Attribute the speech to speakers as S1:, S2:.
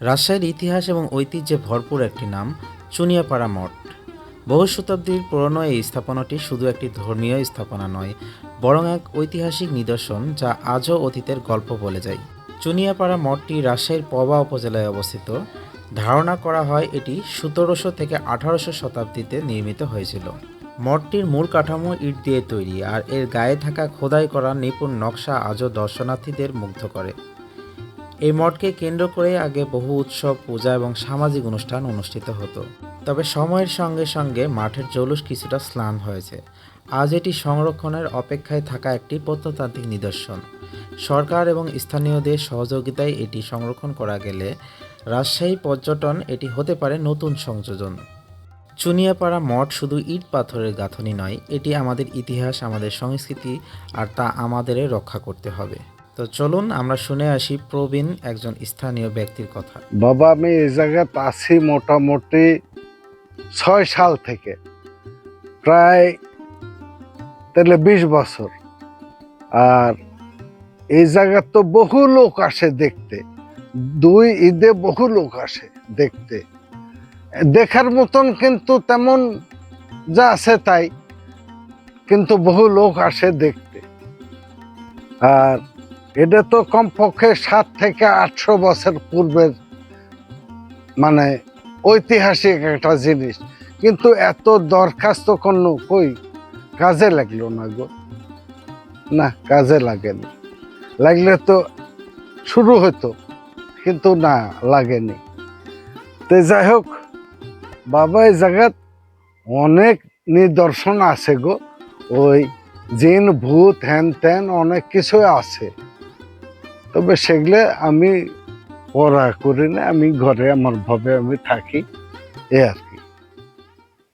S1: রাজশাহীর ইতিহাস এবং ঐতিহ্যে ভরপুর একটি নাম, চুনিয়াপাড়া মঠ। বহু শতাব্দীর পুরনো এই স্থাপনাটি শুধু একটি ধর্মীয় স্থাপনা নয়, বরং এক ঐতিহাসিক নিদর্শন যা আজও অতীতের গল্প বলে যায়। চুনিয়াপাড়া মঠটি রাজশাহীর পবা উপজেলায় অবস্থিত। ধারণা করা হয় এটি সতেরোশো থেকে আঠারোশো শতাব্দীতে নির্মিত হয়েছিল। মঠটির মূল কাঠামো ইট দিয়ে তৈরি, আর এর গায়ে থাকা খোদাই করা নিপুণ নকশা আজও দর্শনার্থীদের মুগ্ধ করে। এই মঠকে কেন্দ্র করে আগে বহু উৎসব, পূজা এবং সামাজিক অনুষ্ঠান অনুষ্ঠিত হতো। তবে সময়ের সঙ্গে সঙ্গে মাঠের জৌলুস কিছুটা স্লান হয়েছে। আজ এটি সংরক্ষণের অপেক্ষায় থাকা একটি প্রত্নতান্ত্রিক নিদর্শন। সরকার এবং স্থানীয়দের সহযোগিতায় এটি সংরক্ষণ করা গেলে রাজশাহী পর্যটন এটি হতে পারে নতুন সংযোজন। চুনিয়াপাড়া মঠ শুধু ইট পাথরের গাঁথনি নয়, এটি আমাদের ইতিহাস, আমাদের সংস্কৃতি আর তা আমাদের রক্ষা করতে হবে। তো চলুন আমরা শুনে আসি প্রবীণ একজন স্থানীয় ব্যক্তির কথা।
S2: বাবা, আমি এই জায়গাতে আছি মোটামুটি ছয় সাল থেকে। প্রায় তাহলে বিশ বছর। আর এই জায়গার তো বহু লোক আসে দেখতে। দুই ঈদে বহু লোক আসে দেখতে। দেখার মতন কিন্তু তেমন যা আছে তাই। কিন্তু বহু লোক আসে দেখতে। আর এটা তো কমপক্ষে সাত থেকে আটশো বছর পূর্বের মানে ঐতিহাসিক একটা জিনিস। কিন্তু এত দরখাস্ত কোনো কই? কাজে লাগল না গো। না, কাজে লাগেনি। লাগলে তো শুরু হতো, কিন্তু না, লাগেনি। তো যাই হোক, বাবা এই জায়গাত অনেক নিদর্শন আছে গো। ওই জিন, ভূত হ্যান ত্যান অনেক কিছুই আছে। তবে সেগুলো আমি পড়া করি না, আমি ঘরে আমার ভাবে আমি থাকি, এ আর কি।